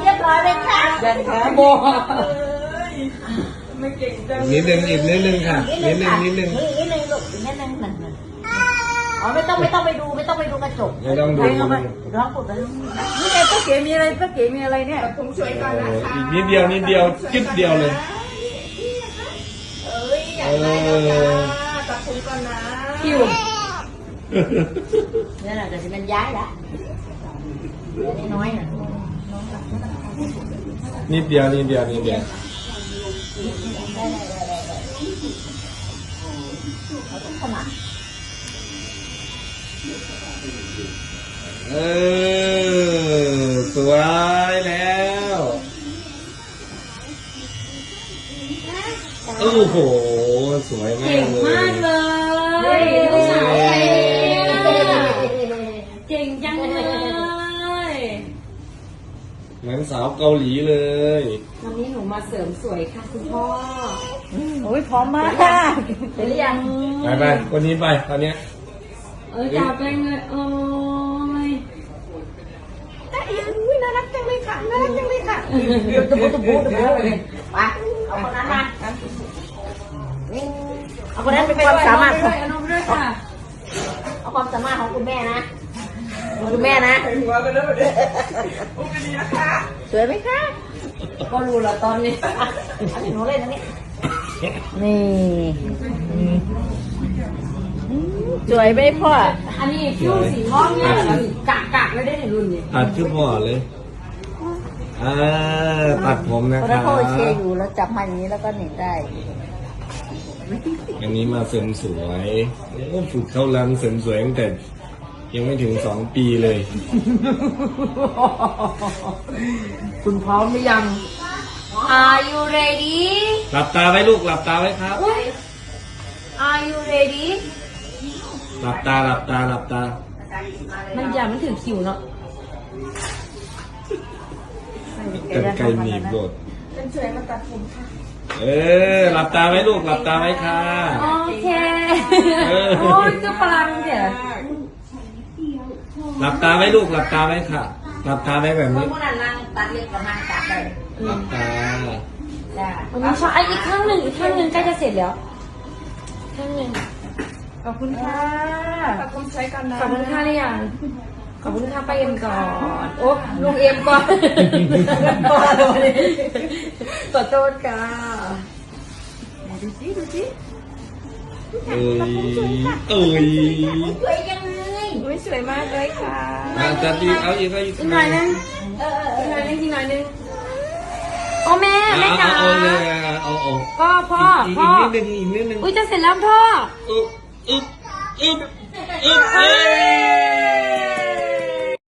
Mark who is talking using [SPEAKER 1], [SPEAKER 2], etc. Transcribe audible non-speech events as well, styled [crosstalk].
[SPEAKER 1] เรียบร้อยเลยค่ะ
[SPEAKER 2] ยันขาโบ
[SPEAKER 3] นิดนึงอีกนิดนึงค่ะนิดนึงนิดนึง
[SPEAKER 1] นี่นิดนึงลูกอีกนิดนึงหนึ่งหนึ่งอ๋อไม่ต้องไม่ต้องไปดูไม่ต้องไปดูกระจก
[SPEAKER 3] ไม่ต้องดู
[SPEAKER 1] ให้เขามาร้องปลุกกัน
[SPEAKER 2] นี่ไงป้าเก๋มีอะไรป้าเก๋มีอะไรเนี่ย
[SPEAKER 3] โอ้อีกนิดเดียวนิดเดียวจิ๊บเดียวเลย
[SPEAKER 4] เอ้ยอยากได้แล้วจ้าตัดผมก่อนนะ
[SPEAKER 2] คิว [laughs]
[SPEAKER 1] นี่แหละแต่จะเป็นย้ายละน้อยๆน่ะ
[SPEAKER 3] นิดเดียวนิดเดียวนิดเดียว
[SPEAKER 1] ขนาด
[SPEAKER 3] เออสวยแล้วโอ้โหสวยมาก
[SPEAKER 2] เก่ง
[SPEAKER 3] เล
[SPEAKER 2] มาก
[SPEAKER 3] ย
[SPEAKER 2] เลยลูกสาวเก่งเก่งจังเลย
[SPEAKER 3] เหมือนสาวเกาหลีเลย
[SPEAKER 2] วันนี้หนูมาเสริมสวยค่ะคุณพ่อ
[SPEAKER 1] โอ้ยพร้อมมากเป็นหรือยัง
[SPEAKER 3] ไปไปคนนี้ไปตอนเนี้ย
[SPEAKER 2] เออจับแป้งเลยโอ้ย
[SPEAKER 4] น่ารักจังเลยค่ะน่ารักจังเลยค่ะ
[SPEAKER 1] เดี๋ยวตะบูตะบูตะบูเลยไปเอาคนนั้นมาเอา คนนั้นเป็นความสามารถ
[SPEAKER 2] ไปด้วยเอาน้องไปด้วยค่ะ
[SPEAKER 1] เอาความสามารถของคุณแม่นะคุณแม่นะ
[SPEAKER 4] หัวกันแล้วแบบนี้โอ้ยดีนะคะ
[SPEAKER 1] สวยไหมคะ
[SPEAKER 2] ก็รู้ละตอนนี้
[SPEAKER 1] อันนี้หนูเล่นอันนี้นี่สวยไหมพ่อ
[SPEAKER 2] อันนี้คิ้วสีทองเนี่ยกะกะไม่ได้ในรุ่นนี้
[SPEAKER 3] ตัดขึ้นพ่อเลยอ่าตัดผมนะ
[SPEAKER 1] เพราะ
[SPEAKER 3] ครั
[SPEAKER 1] ถ้า
[SPEAKER 3] บ
[SPEAKER 1] เขาโอเคอยู่แล้วจับมาอย่างนี้แล้วก็หนีได้
[SPEAKER 3] อันนี้มาเสริมสวยโอ้ฝึกเข้าร้านเสริมสวยตั้งแต่ ยังไม่ถึงสองปีเลย
[SPEAKER 2] คุณพร้อมหรือยัง
[SPEAKER 1] Are you ready
[SPEAKER 3] หลับตาไว้ลูกหลับตาไว้ครับ
[SPEAKER 1] Are you ready
[SPEAKER 3] หลับตาหลับตาหลับตา
[SPEAKER 2] มันอย่ามันถึงคิวเนาะ
[SPEAKER 3] กันไกลหนีบโดด
[SPEAKER 4] เป็นสวยมาตัดผมค่ะ
[SPEAKER 3] เออ หลับตาไว้ลูก หลับตาไว้ค่ะ
[SPEAKER 2] โอเค
[SPEAKER 3] เออ
[SPEAKER 2] โอ้ยเจ้าพลังเดี๋ยว
[SPEAKER 3] หลับตาไว้ลูก หลับตาไว้ค่ะ หลับตาไว้แบบ
[SPEAKER 1] คน
[SPEAKER 3] นี้
[SPEAKER 1] พวกนั้นนั่งตัดเล็บกับนั่งจับเลย
[SPEAKER 3] หลับตา
[SPEAKER 1] จ้า
[SPEAKER 2] มันมีช้อนไอ้อีกข้างหนึ่งอีกข้างหนึ่งใกล้จะเสร็จแล้วข้างหนึ่งขอบคุณค่ะ
[SPEAKER 4] ตัดผมใช้กันนะ
[SPEAKER 2] ขอบคุณค่ะหรือยัง ขอบคุณค่ะปเอ็มก่อนโอ๊ะลุงเอ็มก่อนก่อนเลยขอโทษค่ะ
[SPEAKER 4] ดูสิดูสิ
[SPEAKER 3] เอ้ยเอ้ย
[SPEAKER 1] สวยยังไง
[SPEAKER 4] อุ้ยสวยมากเลยค่ะ
[SPEAKER 3] มาจัดดีเอาอีกเอาอีก
[SPEAKER 2] หน่อยนึงเอออีกหน่อยนึงอีกหน่อยนึงโอ้แม่แม่จ๋า
[SPEAKER 3] เอาเอาพ่อ
[SPEAKER 2] พ่อพ่อ
[SPEAKER 3] อีกนิดนึงอีกนิดนึง
[SPEAKER 2] อุ้ยจะเสร็จแล้วพ่อ
[SPEAKER 3] อึ๊บอึ๊บอึ๊บอึ๊บ